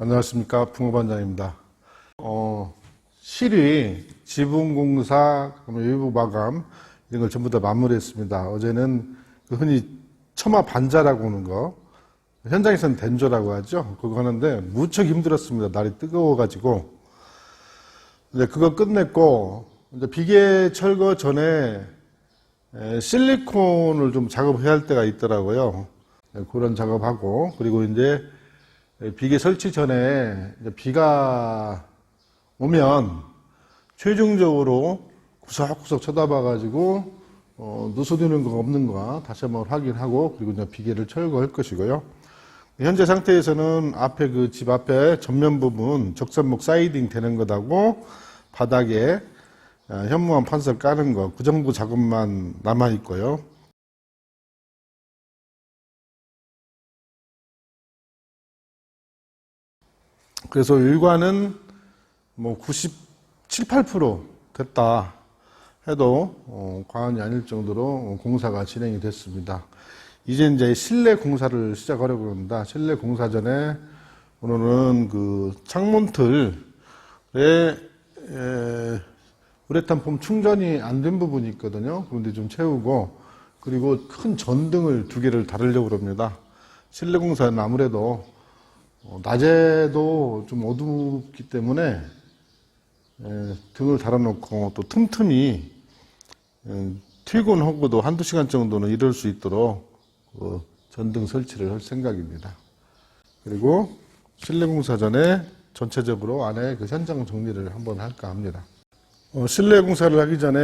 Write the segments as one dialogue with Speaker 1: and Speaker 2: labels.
Speaker 1: 안녕하십니까 붕어반장입니다. 어, 실이 지붕공사, 외부 마감 이런 걸 전부 다 마무리했습니다. 어제는 그 흔히 처마 반자라고 하는 거 현장에서는 den조라고 하죠. 그거 하는데 무척 힘들었습니다. 날이 뜨거워가지고 이제 그거 끝냈고 이제 비계 철거 전에 에, 실리콘을 좀 작업해야 할 때가 있더라고요. 네, 그런 작업하고 그리고 이제 비계 설치 전에 비가 오면 최종적으로 구석구석 쳐다봐가지고 어, 누수되는 거 없는가 다시 한번 확인하고 그리고 이제 비계를 철거할 것이고요. 현재 상태에서는 앞에 그 집 앞에 전면 부분 적산목 사이딩 되는 것하고 바닥에 어, 현무암 판설 까는 거 그 정도 작업만 남아 있고요. 그래서 일과는 뭐 97, 8% 됐다 해도 어, 과언이 아닐 정도로 공사가 진행이 됐습니다. 이제 이제 실내 공사를 시작하려고 합니다. 실내 공사 전에 오늘은 그 창문틀에 에, 우레탄 폼 충전이 안 된 부분이 있거든요. 그런데 좀 채우고 그리고 큰 전등을 두 개를 달으려고 합니다. 실내 공사는 아무래도 어, 낮에도 좀 어둡기 때문에 에, 등을 달아놓고 또 틈틈이 에, 퇴근하고도 한두 시간 정도는 이럴 수 있도록 어, 전등 설치를 할 생각입니다. 그리고 실내 공사 전에 전체적으로 안에 그 현장 정리를 한번 할까 합니다. 어, 실내 공사를 하기 전에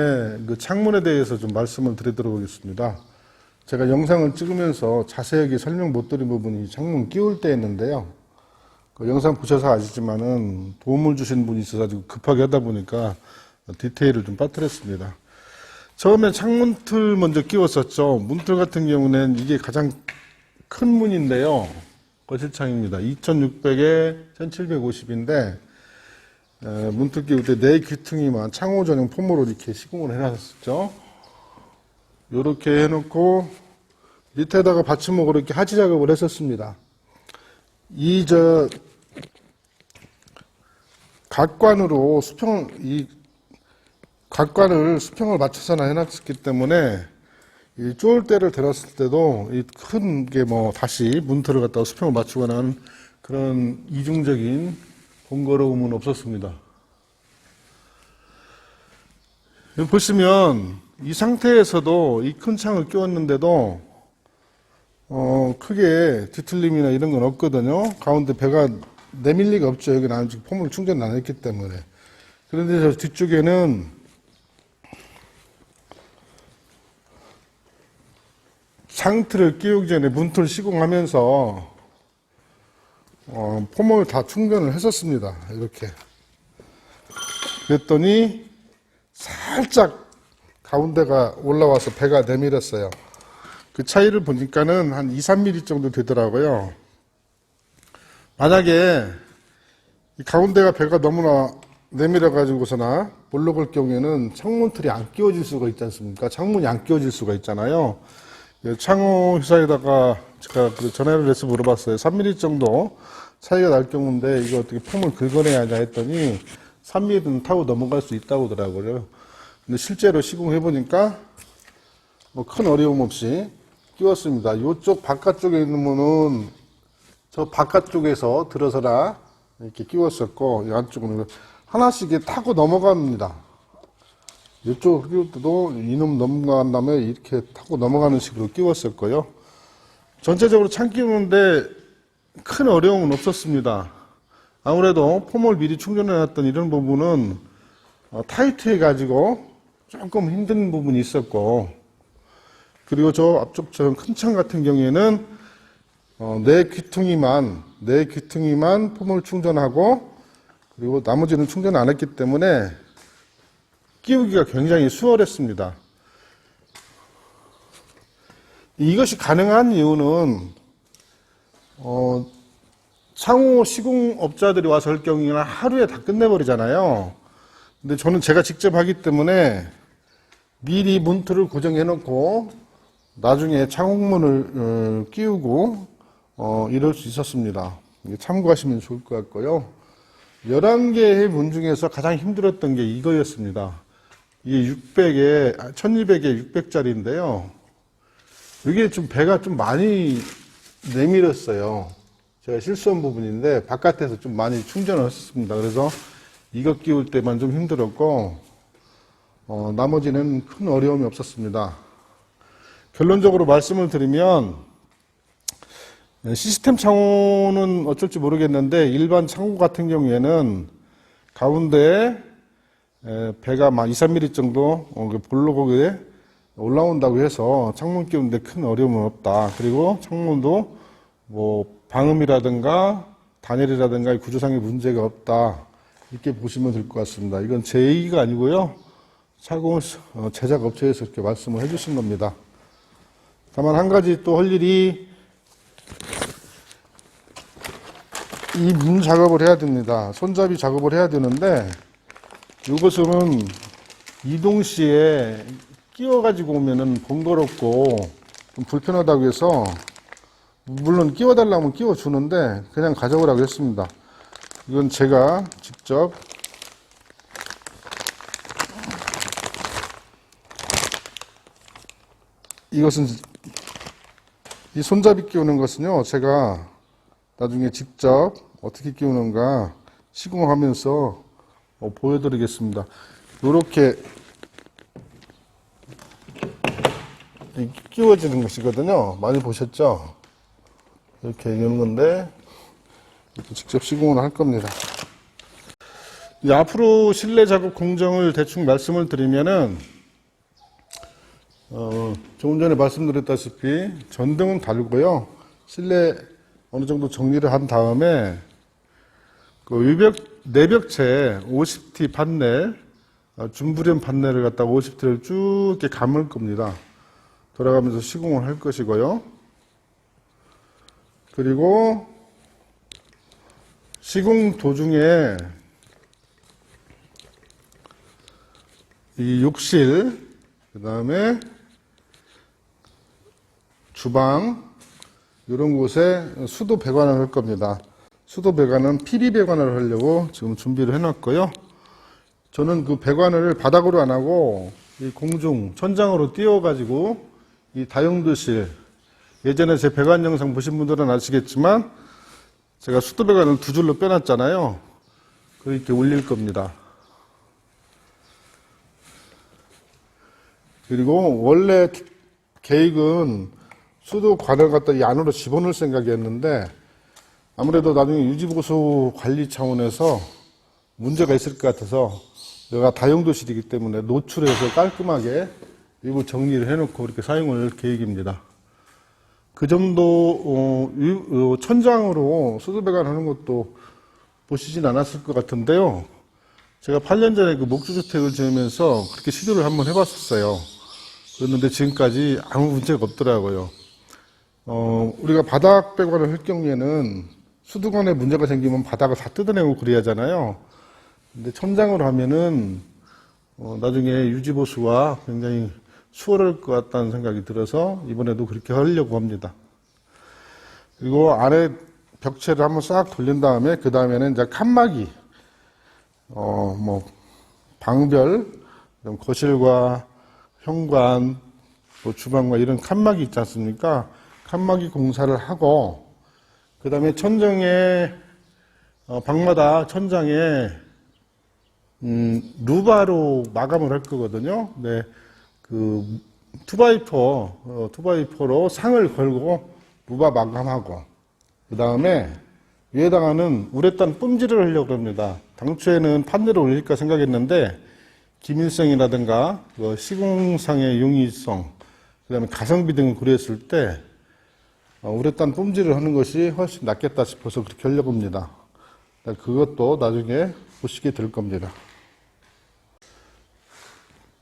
Speaker 1: 그 창문에 대해서 좀 말씀을 드리도록 하겠습니다. 제가 영상을 찍으면서 자세하게 설명 못 드린 부분이 창문 끼울 때였는데요. 그 영상 보셔서 아시지만은 도움을 주신 분이 있어가지고 급하게 하다 보니까 디테일을 좀 빠뜨렸습니다. 처음에 창문틀 먼저 끼웠었죠. 문틀 같은 경우는 이게 가장 큰 문인데요. 거실창입니다. 2600에 1750인데 문틀 끼울 때 네 귀퉁이만 창호 전용 폼으로 이렇게 시공을 해놨었죠. 이렇게 해놓고 밑에다가 받침목으로 이렇게 하지 작업을 했었습니다. 이 저 각관으로 수평 이 각관을 수평을 맞춰서나 해놨기 때문에 이 때를 들었을 때도 이 큰 게 뭐 다시 문틀을 갖다가 수평을 맞추거나 하는 그런 이중적인 번거로움은 없었습니다. 보시면 이 상태에서도 이 큰 창을 끼웠는데도 어, 크게 뒤틀림이나 이런 건 없거든요. 가운데 배가 내밀 리가 없죠. 여기는 아직 폼을 충전 안 했기 때문에. 그런데 저 뒤쪽에는 상틀을 끼우기 전에 문틀 시공하면서 어, 폼을 다 충전을 했었습니다. 이렇게. 그랬더니 살짝 가운데가 올라와서 배가 내밀었어요. 그 차이를 보니까는 한 2, 3mm 정도 되더라고요. 만약에 이 가운데가 배가 너무나 내밀어 가지고서나 볼록할 경우에는 창문틀이 안 끼워질 수가 있지 않습니까? 창문이 안 끼워질 수가 있잖아요. 예, 창호 회사에다가 제가 그 전화를 해서 물어봤어요. 3mm 정도 차이가 날 경우인데 이거 어떻게 폼을 긁어내야 하냐 했더니 3mm는 타고 넘어갈 수 있다고 하더라고요. 근데 실제로 시공해 보니까 뭐 큰 어려움 없이 끼웠습니다. 이쪽 바깥쪽에 있는 문은 저 바깥쪽에서 들어서라 이렇게 끼웠었고 이 안쪽은 하나씩 타고 넘어갑니다. 이쪽 끼울 때도 이놈 넘어간 다음에 이렇게 타고 넘어가는 식으로 끼웠었고요. 전체적으로 창 끼우는데 큰 어려움은 없었습니다. 아무래도 폼을 미리 충전해놨던 이런 부분은 어, 타이트해가지고 조금 힘든 부분이 있었고 그리고 저 앞쪽 저 큰 창 같은 경우에는 어, 네 귀퉁이만 네 귀퉁이만 폼을 충전하고 그리고 나머지는 충전 안 했기 때문에 끼우기가 굉장히 수월했습니다. 이것이 가능한 이유는 어, 상호 시공업자들이 와서 할 경우에는 하루에 다 끝내버리잖아요. 근데 저는 제가 직접 하기 때문에 미리 문틀을 고정해 놓고 나중에 창호문을 어, 끼우고 어, 이럴 수 있었습니다. 참고하시면 좋을 것 같고요. 11개의 문 중에서 가장 힘들었던 게 이거였습니다. 이게 600에, 1200에 600짜리인데요. 이게 좀 배가 좀 많이 내밀었어요. 제가 실수한 부분인데 바깥에서 좀 많이 충전을 했습니다. 그래서 이것 끼울 때만 좀 힘들었고 어, 나머지는 큰 어려움이 없었습니다. 결론적으로 말씀을 드리면 시스템 창호는 어쩔지 모르겠는데 일반 창호 같은 경우에는 가운데 에, 배가 막 2, 3mm 정도 어, 그 볼록하게 올라온다고 해서 창문 끼우는데 큰 어려움은 없다. 그리고 창문도 뭐 방음이라든가 단열이라든가 구조상의 문제가 없다. 이렇게 보시면 될 것 같습니다. 이건 제 얘기가 아니고요. 차고 어, 제작 업체에서 이렇게 말씀을 해주신 겁니다. 다만 한 가지 또 할 일이 이 문 작업을 해야 됩니다. 손잡이 작업을 해야 되는데 이것은 이동 시에 끼워가지고 오면은 번거롭고 좀 불편하다고 해서 물론 끼워달라면 끼워주는데 그냥 가져오라고 했습니다. 이건 제가 직접 이것은 이 손잡이 끼우는 것은요 제가 나중에 직접 어떻게 끼우는가 시공하면서 어, 보여드리겠습니다. 이렇게 끼워지는 것이거든요. 많이 보셨죠? 이렇게 여는 건데 직접 시공을 할 겁니다. 앞으로 실내 작업 공정을 대충 말씀을 드리면은 어, 조금 전에 말씀드렸다시피 전등은 달고요. 실내 어느 정도 정리를 한 다음에 그 외벽 내벽체 50T 판넬 어, 준부련 판넬을 갖다가 50T를 쭉 이렇게 감을 겁니다. 돌아가면서 시공을 할 것이고요. 그리고 시공 도중에 이 욕실, 그 다음에 주방, 이런 곳에 수도 배관을 할 겁니다. 수도 배관은 PB 배관을 하려고 지금 준비를 해놨고요. 저는 그 배관을 바닥으로 안 하고 이 공중, 천장으로 띄워가지고 이 다용도실, 예전에 제 배관 영상 보신 분들은 아시겠지만 제가 수도 배관을 두 줄로 빼놨잖아요. 그렇게 올릴 겁니다. 그리고 원래 계획은 수도 관을 갖다 이 안으로 집어넣을 생각이었는데 아무래도 나중에 유지보수 관리 차원에서 문제가 있을 것 같아서 여기가 다용도실이기 때문에 노출해서 깔끔하게 일부 정리를 해놓고 이렇게 사용할 계획입니다. 그 정도 어, 유- 어, 천장으로 수도배관 하는 것도 보시진 않았을 것 같은데요. 제가 8년 전에 그 목주주택을 지으면서 그렇게 시도를 한번 해봤었어요. 그랬는데 지금까지 아무 문제가 없더라고요. 어, 우리가 바닥 배관을 할 경우에는 수도관에 문제가 생기면 바닥을 다 뜯어내고 그래야 하잖아요. 근데 천장으로 하면은 어, 나중에 유지보수가 굉장히 수월할 것 같다는 생각이 들어서 이번에도 그렇게 하려고 합니다. 그리고 안에 벽체를 한번 싹 돌린 다음에 그 다음에는 이제 칸막이, 어, 뭐 방별, 거실과 현관, 뭐 주방과 이런 칸막이 있지 않습니까? 칸막이 공사를 하고 그 다음에 천정에 어, 방마다 천장에 음, 루바로 마감을 할 거거든요. 네, 그 투바이퍼, 어, 투바이퍼로 상을 걸고 루바 마감하고 그 다음에 위에다가는 우레탄 뿜질을 하려고 합니다. 당초에는 판넬을 올릴까 생각했는데 기밀성이라든가 그 시공상의 용이성, 그 다음에 가성비 등을 고려했을 때 어, 우레탄 뿜질을 하는 것이 훨씬 낫겠다 싶어서 그렇게 하려고 합니다. 그것도 나중에 보시게 될 겁니다.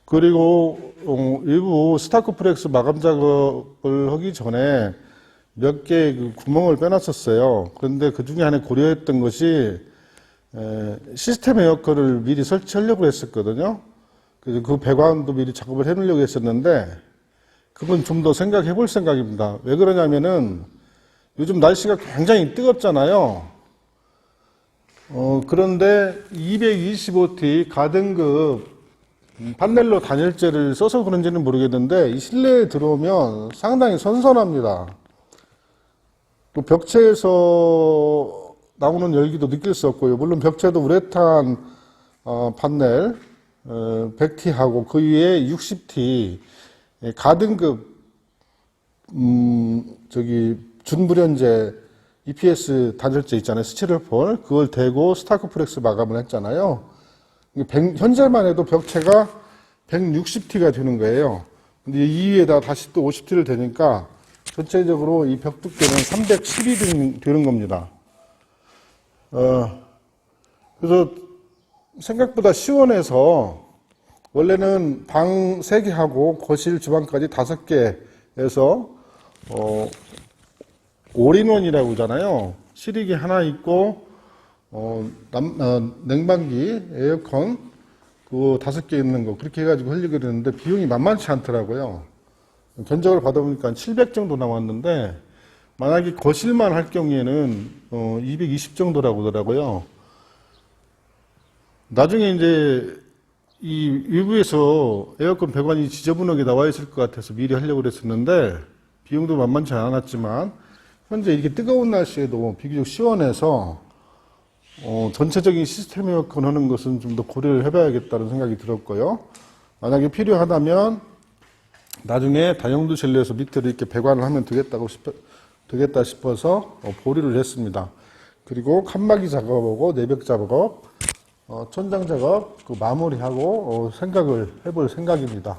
Speaker 1: 그리고 어, 일부 스타크프렉스 마감 작업을 하기 전에 몇 개의 그 구멍을 빼놨었어요. 그런데 그 중에 하나 고려했던 것이 에, 시스템 에어컨을 미리 설치하려고 했었거든요. 그래서 그 배관도 미리 작업을 해놓으려고 했었는데 그건 좀 더 생각해 볼 생각입니다. 왜 그러냐면은 요즘 날씨가 굉장히 뜨겁잖아요. 어, 그런데 225T 가등급 음, 판넬로 단열재를 써서 그런지는 모르겠는데 이 실내에 들어오면 상당히 선선합니다. 또 벽체에서 나오는 열기도 느낄 수 없고요. 물론 벽체도 우레탄 어, 판넬 어, 100T하고 그 위에 60T 예, 가등급 음, 저기 준불연제 EPS 단열재 있잖아요. 스티로폴 그걸 대고 스타크프렉스 마감을 했잖아요. 이게 백- 현재만 해도 벽체가 160T가 되는 거예요. 근데 이 위에다 다시 또 50T를 대니까 전체적으로 이 벽 두께는 312 되는 겁니다. 어, 그래서 생각보다 시원해서 원래는 방 3개하고 거실 주방까지 5개에서 어, 올인원이라고 하잖아요. 실익이 하나 있고 어, 남- 어, 냉방기, 에어컨 그 다섯 개 있는 거 그렇게 해가지고 하려고 그랬는데 비용이 만만치 않더라고요. 견적을 받아보니까 700 정도 나왔는데 만약에 거실만 할 경우에는 어, 220 정도라고 하더라고요. 나중에 이제 이 외부에서 에어컨 배관이 지저분하게 나와 있을 것 같아서 미리 하려고 그랬었는데 비용도 만만치 않았지만 현재 이렇게 뜨거운 날씨에도 비교적 시원해서 어, 전체적인 시스템 에어컨 하는 것은 좀 더 고려를 해봐야겠다는 생각이 들었고요. 만약에 필요하다면 나중에 다용도 실내에서 밑으로 이렇게 배관을 하면 되겠다고 싶어, 되겠다 싶어서 어, 보류를 했습니다. 그리고 칸막이 작업하고 내벽 작업, 어, 천장 작업 그 마무리하고 어, 생각을 해볼 생각입니다.